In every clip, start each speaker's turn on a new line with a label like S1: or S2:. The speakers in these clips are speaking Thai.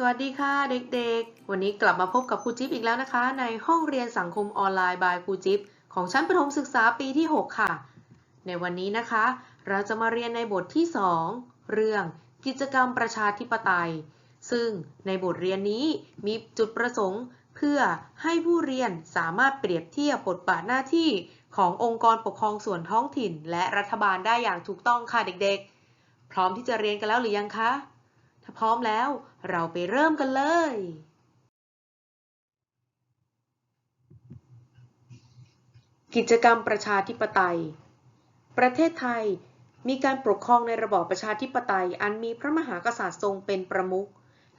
S1: สวัสดีค่ะเด็กๆ วันนี้กลับมาพบกับครูจิ๊บอีกแล้วนะคะ ในห้องเรียนสังคมออนไลน์บายครูจิ๊บของชั้นประถมศึกษาปีที่ 6 ค่ะ ในวันนี้นะคะ เราจะมาเรียนในบทที่ 2 เรื่องกิจกรรมประชาธิปไตย ซึ่งในบทเรียนนี้มีจุดประสงค์ เพื่อให้ผู้เรียนสามารถเปรียบเทียบบทบาทหน้าที่ขององค์กรปกครองส่วนท้องถิ่น และรัฐบาลได้อย่างถูกต้องค่ะเด็กๆ พร้อมที่จะเรียนกันแล้วหรือยังคะ ถ้าพร้อมแล้ว เราไปเริ่มกันเลย กิจกรรมประชาธิปไตย ประเทศไทยมีการปกครองในระบอบประชาธิปไตย อันมีพระมหากษัตริย์ทรงเป็นประมุข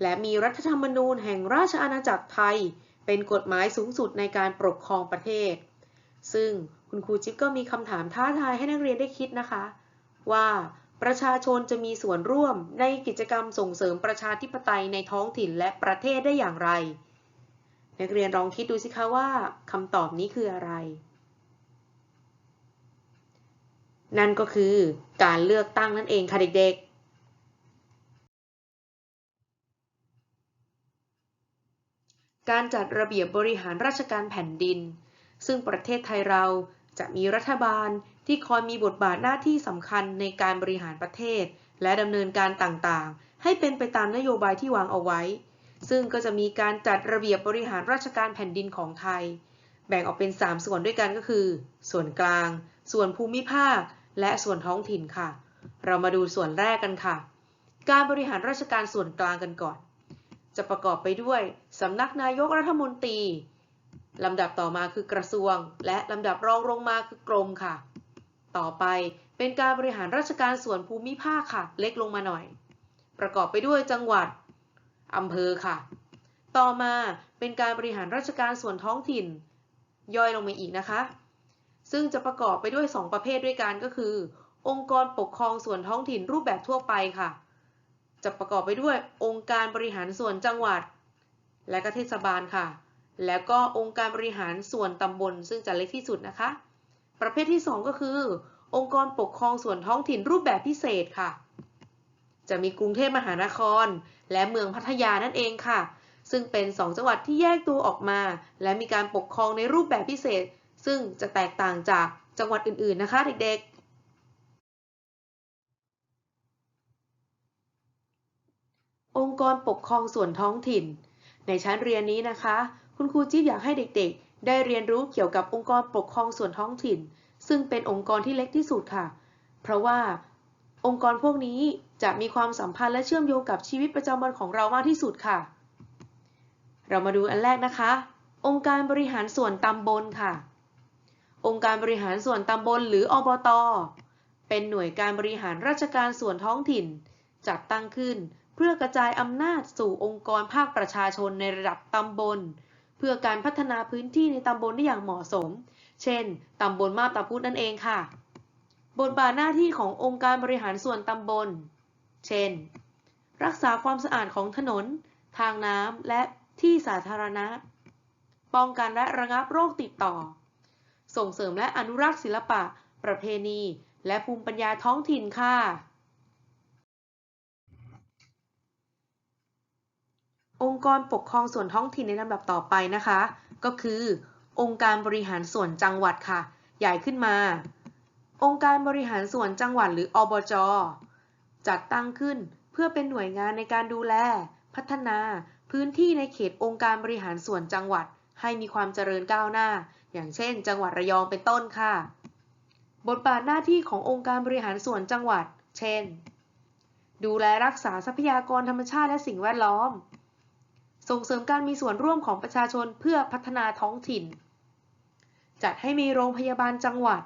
S1: และมีรัฐธรรมนูญแห่งราชอาณาจักรไทย เป็นกฎหมายสูงสุดในการปกครองประเทศ ซึ่งคุณครูจิ๊บก็มีคำถามท้าทายให้นักเรียนได้คิดนะคะ ว่า ประชาชนจะมีส่วนร่วมในกิจกรรมส่งเสริมประชาธิปไตยในท้องถิ่นและประเทศได้อย่างไร นักเรียนลองคิดดูสิคะว่าคำตอบนี้คืออะไร นั่นก็คือการเลือกตั้งนั่นเองค่ะเด็กๆการจัดระเบียบบริหารราชการแผ่นดิน ซึ่งประเทศไทยเราจะมีรัฐบาล ที่คอยมีบทบาทหน้าที่สำคัญในการบริหารประเทศ และดำเนินการต่างๆ ให้เป็นไปตามนโยบายที่วางเอาไว้ ซึ่งก็จะมีการจัดระเบียบบริหารราชการแผ่นดินของไทย แบ่งออกเป็น 3 ส่วนด้วยกันก็คือ ส่วนกลาง ส่วนภูมิภาค และส่วนท้องถิ่นค่ะ เรามาดูส่วนแรกกันค่ะ การบริหารราชการส่วนกลางกันก่อน จะประกอบไปด้วยสำนักนายกรัฐมนตรีลำดับต่อมาคือกระทรวง และลำดับรองลงมาคือกรมค่ะ ต่อไปเป็นการบริหารราชการส่วนภูมิภาคค่ะ เล็กลงมาหน่อย ประกอบไปด้วยจังหวัดอำเภอค่ะ ต่อมาเป็นการบริหารราชการส่วนท้องถิ่น ย่อยลงมาอีกนะคะ ซึ่งจะประกอบไปด้วย 2 ประเภทด้วยกันก็คือ องค์กรปกครองส่วนท้องถิ่นรูปแบบทั่วไปค่ะ จะประกอบไปด้วยองค์การบริหารส่วนจังหวัด และก็เทศบาลค่ะ แล้วก็องค์การบริหารส่วนตำบล ซึ่งจะเล็กที่สุดนะคะ ประเภทที่ 2 ก็คือ องค์กรปกครองส่วนท้องถิ่นรูปแบบพิเศษค่ะ จะมีกรุงเทพมหานคร และเมืองพัทยานั่นเองค่ะ ซึ่งเป็น 2 จังหวัดที่แยกตัวออกมา และมีการปกครองในรูปแบบพิเศษ ซึ่งจะแตกต่างจากจังหวัดอื่นๆนะคะเด็กๆ องค์กรปกครองส่วนท้องถิ่น ในชั้นเรียนนี้นะคะ คุณครูจิ๊บอยากให้เด็กๆ ได้เรียนรู้เกี่ยวกับองค์กรปกครองส่วนท้องถิ่น ซึ่งเป็นองค์กรที่เล็กที่สุดค่ะ เพราะว่าองค์กรพวกนี้จะมีความสัมพันธ์และเชื่อมโยงกับชีวิตประจำวันของเรามากที่สุดค่ะ เรามาดูอันแรกนะคะ องค์การบริหารส่วนตำบลค่ะ องค์การบริหารส่วนตำบลหรืออบต เป็นหน่วยการบริหารราชการส่วนท้องถิ่น จัดตั้งขึ้นเพื่อกระจายอำนาจสู่องค์กรภาคประชาชนในระดับตำบล เพื่อการพัฒนาพื้นที่ในตำบลได้อย่างเหมาะสม เช่น ตำบลมาบตาพุธนั่นเองค่ะ บทบาทหน้าที่ขององค์การบริหารส่วนตำบล เช่น รักษาความสะอาดของถนน ทางน้ำและที่สาธารณะ ป้องกันและระงับโรคติดต่อ ส่งเสริมและอนุรักษ์ศิลปะ ประเพณี และภูมิปัญญาท้องถิ่นค่ะ อง ค์กรปกครองส่วนท้องถิ่นในลำดับต่อไปนะคะ ก็คือ องค์การบริหารส่วนจังหวัดค่ะ ใหญ่ขึ้นมา องค์การบริหารส่วนจังหวัดหรืออบจ จัดตั้งขึ้นเพื่อเป็นหน่วยงานในการดูแล พัฒนา พื้นที่ในเขตองค์การบริหารส่วนจังหวัด ให้มีความเจริญก้าวหน้า อย่างเช่น จังหวัดระยองเป็นต้นค่ะ บทบาทหน้าที่ขององค์การบริหารส่วนจังหวัด เช่น ดูแลรักษาทรัพยากรธรรมชาติและสิ่งแวดล้อม ส่งเสริมการมีส่วนร่วมของประชาชนเพื่อพัฒนาท้องถิ่น จัดให้มีโรงพยาบาลจังหวัด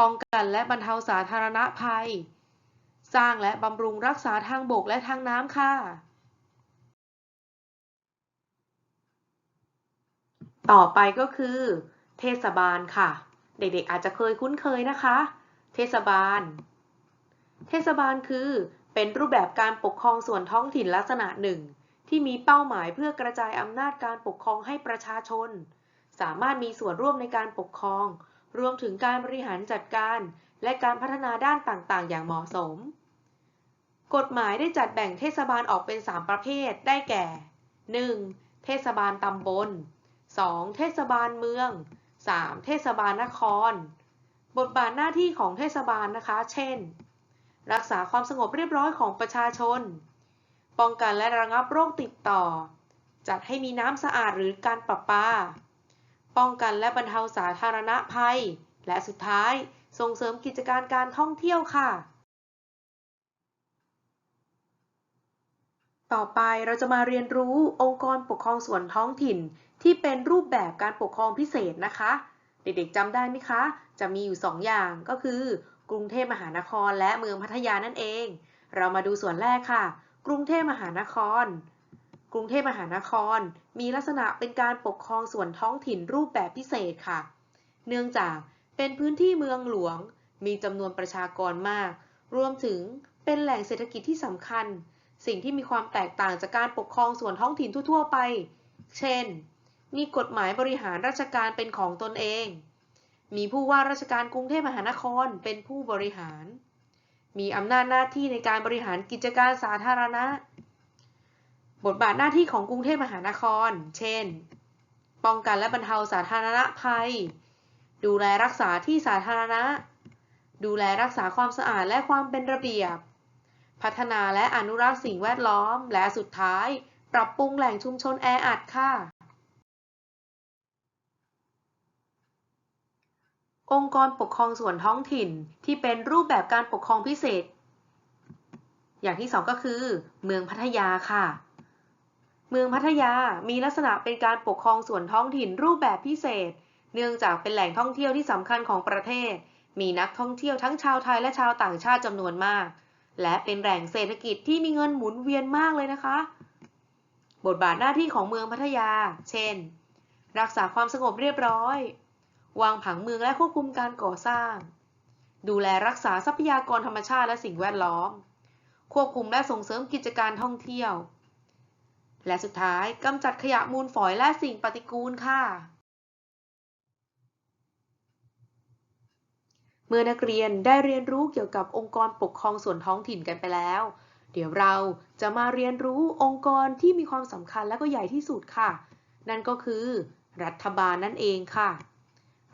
S1: ป้องกันและบรรเทาสาธารณภัย สร้างและบำรุงรักษาทางบกและทางน้ำค่ะ ต่อไปก็คือ เทศบาลค่ะ เด็กๆอาจจะเคยคุ้นเคยนะคะ เทศบาล เทศบาลคือเป็นรูปแบบการปกครองส่วนท้องถิ่นลักษณะหนึ่ง ที่มีเป้าหมายเพื่อกระจายอำนาจการปกครองให้ประชาชน สามารถมีส่วนร่วมในการปกครอง รวมถึงการบริหารจัดการ และการพัฒนาด้านต่างๆ อย่างเหมาะสม กฎหมายได้จัดแบ่งเทศบาลออกเป็น 3 ประเภทได้แก่ 1. เทศบาลตำบล 2. เทศบาลเมือง 3. เทศบาลนคร บทบาทหน้าที่ของเทศบาลนะคะ เช่น รักษาความสงบเรียบร้อยของประชาชน ป้องกันและระงับโรคติดต่อ จัดให้มีน้ำสะอาดหรือการประปา ป้องกันและบรรเทาสาธารณภัย และสุดท้ายส่งเสริมกิจการการท่องเที่ยวค่ะ ต่อไปเราจะมาเรียนรู้องค์กรปกครองส่วนท้องถิ่น ที่เป็นรูปแบบการปกครองพิเศษนะคะ เด็กๆจำได้ไหมคะ จะมีอยู่ 2 อย่างก็คือ กรุงเทพมหานครและเมืองพัทยานั่นเอง เรามาดูส่วนแรกค่ะ กรุงเทพมหานคร กรุงเทพมหานคร มีลักษณะเป็นการปกครองส่วนท้องถิ่นรูปแบบพิเศษค่ะ เนื่องจากเป็นพื้นที่เมืองหลวง มีจำนวนประชากรมาก รวมถึงเป็นแหล่งเศรษฐกิจที่สำคัญ สิ่งที่มีความแตกต่างจากการปกครองส่วนท้องถิ่นทั่วๆไป เช่น มีกฎหมายบริหารราชการเป็นของตนเอง มีผู้ว่าราชการกรุงเทพมหานครเป็นผู้บริหาร มีอำนาจหน้าที่ในการบริหารกิจการสาธารณะ บทบาทหน้าที่ของกรุงเทพมหานคร เช่น ป้องกันและบรรเทาสาธารณภัย ดูแลรักษาที่สาธารณะ ดูแลรักษาความสะอาดและความเป็นระเบียบ พัฒนาและอนุรักษ์สิ่งแวดล้อม และสุดท้าย ปรับปรุงแหล่งชุมชนแออัดค่ะ องค์กรปกครองส่วนท้องถิ่นที่เป็นรูปแบบการปกครองพิเศษ อย่างที่สองก็คือ เมืองพัทยาค่ะ เมืองพัทยามีลักษณะเป็นการปกครองส่วนท้องถิ่นรูปแบบพิเศษ เนื่องจากเป็นแหล่งท่องเที่ยวที่สำคัญของประเทศ มีนักท่องเที่ยวทั้งชาวไทยและชาวต่างชาติจำนวนมาก และเป็นแหล่งเศรษฐกิจที่มีเงินหมุนเวียนมากเลยนะคะ บทบาทหน้าที่ของเมืองพัทยา เช่น รักษาความสงบเรียบร้อย วางผังเมืองและควบคุมการก่อสร้าง ดูแลรักษาทรัพยากรธรรมชาติและสิ่งแวดล้อม ควบคุมและส่งเสริมกิจการท่องเที่ยว และสุดท้ายกำจัดขยะมูลฝอยและสิ่งปฏิกูลค่ะ เมื่อนักเรียนได้เรียนรู้เกี่ยวกับองค์กรปกครองส่วนท้องถิ่นกันไปแล้ว เดี๋ยวเราจะมาเรียนรู้องค์กรที่มีความสำคัญและก็ใหญ่ที่สุดค่ะ นั่นก็คือ รัฐบาลนั่นเองค่ะ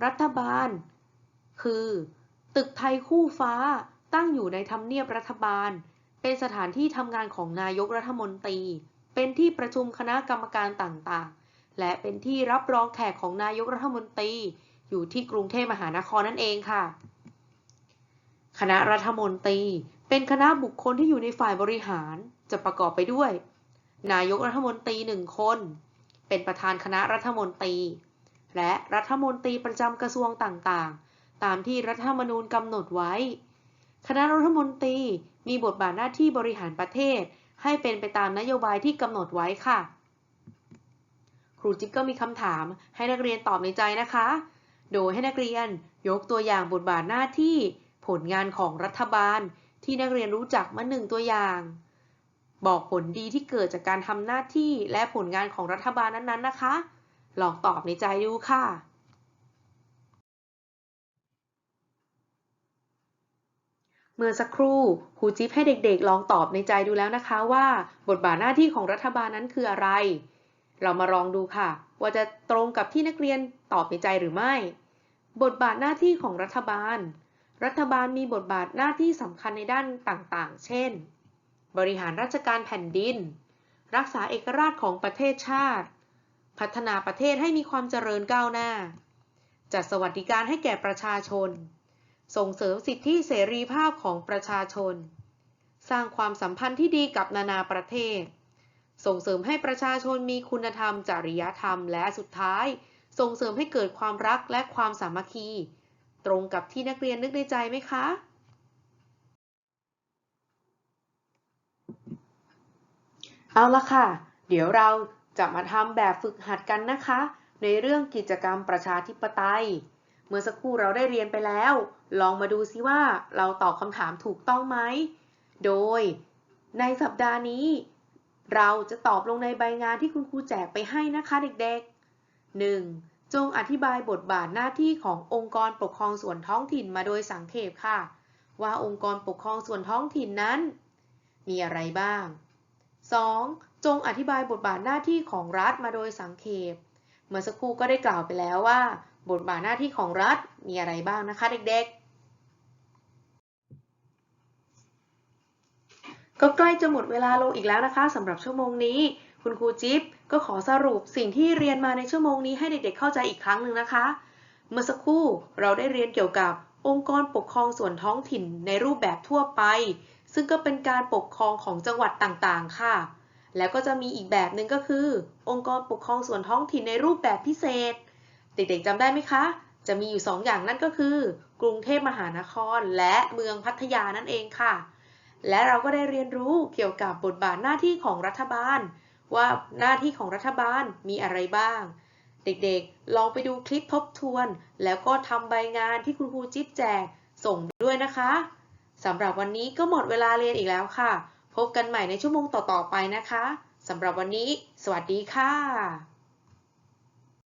S1: รัฐบาล คือ ตึกไทยคู่ฟ้าตั้งอยู่ในทำเนียบรัฐบาล เป็นสถานที่ทำงานของนายกรัฐมนตรี เป็นที่ประชุมคณะกรรมการต่างๆ และเป็นที่รับรองแขกของนายกรัฐมนตรี อยู่ที่กรุงเทพมหานครนั่นเองค่ะ คณะรัฐมนตรี เป็นคณะบุคคลที่อยู่ในฝ่ายบริหารจะประกอบไปด้วย นายกรัฐมนตรีหนึ่งคน เป็นประธานคณะรัฐมนตรี และรัฐมนตรีประจำกระทรวงต่างๆ ตามที่รัฐธรรมนูญกำหนดไว้ คณะรัฐมนตรีมีบทบาทหน้าที่บริหารประเทศ ให้เป็นไปตามนโยบายที่กำหนดไว้ค่ะ ครูจิ๊บก็มีคำถามให้นักเรียนตอบในใจนะคะ โดยให้นักเรียนยกตัวอย่างบทบาทหน้าที่ ผลงานของรัฐบาล ที่นักเรียนรู้จักมาหนึ่งตัวอย่าง บอกผลดีที่เกิดจากการทำหน้าที่และผลงานของรัฐบาลนั้นๆนะคะ ลองตอบในใจดูค่ะเมื่อสักครู่ครูจิ๊บให้เด็กๆ ลองตอบในใจดูแล้วนะคะว่า บทบาทหน้าที่ของรัฐบาลนั้นคืออะไร เรามาลองดูค่ะ ว่าจะตรงกับที่นักเรียนตอบในใจหรือไม่ บทบาทหน้าที่ของรัฐบาล รัฐบาลมีบทบาทหน้าที่สำคัญในด้านต่างๆ เช่น บริหารราชการแผ่นดิน รักษาเอกราชของประเทศชาติ พัฒนาประเทศให้มีความเจริญก้าวหน้า จัดสวัสดิการให้แก่ประชาชน ส่งเสริมสิทธิเสรีภาพของประชาชน สร้างความสัมพันธ์ที่ดีกับนานาประเทศ ส่งเสริมให้ประชาชนมีคุณธรรม จริยธรรม และสุดท้าย ส่งเสริมให้เกิดความรักและความสามัคคี ตรงกับที่นักเรียนนึกในใจไหมคะเอาละค่ะ เดี๋ยวเรา จะมาทำแบบฝึกหัดกันนะคะ ในเรื่องกิจกรรมประชาธิปไตย เมื่อสักครู่เราได้เรียนไปแล้ว ลองมาดูซิว่าเราตอบคำถามถูกต้องไหม โดยในสัปดาห์นี้ เราจะตอบลงในใบงานที่คุณครูแจกไปให้นะคะเด็กๆ 1. จงอธิบายบทบาทหน้าที่ขององค์กรปกครองส่วนท้องถิ่นมาโดยสังเขปค่ะ ว่าองค์กรปกครองส่วนท้องถิ่นนั้น มีอะไรบ้าง 2. จงอธิบายบทบาทหน้าที่ของรัฐมาโดยสังเขป เมื่อสักครู่ก็ได้กล่าวไปแล้วว่า บทบาทหน้าที่ของรัฐมีอะไรบ้างนะคะเด็กๆ ก็ใกล้จะหมดเวลาลงอีกแล้วนะคะสำหรับชั่วโมงนี้ คุณครูจิ๊บก็ขอสรุปสิ่งที่เรียนมาในชั่วโมงนี้ให้เด็กๆเข้าใจอีกครั้งหนึ่งนะคะ เมื่อสักครู่เราได้เรียนเกี่ยวกับองค์กรปกครองส่วนท้องถิ่นในรูปแบบทั่วไป ซึ่งก็เป็นการปกครองของจังหวัดต่างๆ ค่ะ แล้วก็จะมีอีกแบบหนึ่งก็คือ องค์กรปกครองส่วนท้องถิ่นในรูปแบบพิเศษ เด็กๆจำได้ไหมคะ จะมีอยู่ 2 อย่างนั่นก็คือ กรุงเทพมหานคร และเมืองพัทยานั่นเองค่ะ และเราก็ได้เรียนรู้เกี่ยวกับบทบาทหน้าที่ของรัฐบาล ว่าหน้าที่ของรัฐบาลมีอะไรบ้าง เด็กๆ ลองไปดูคลิปทบทวน แล้วก็ทำใบงานที่คุณครูจิ๊บแจกส่งด้วยนะคะ สำหรับวันนี้ก็หมดเวลาเรียนอีกแล้วค่ะ พบกันใหม่ในชั่วโมงต่อๆไปนะคะ สำหรับวันนี้ สวัสดีค่ะ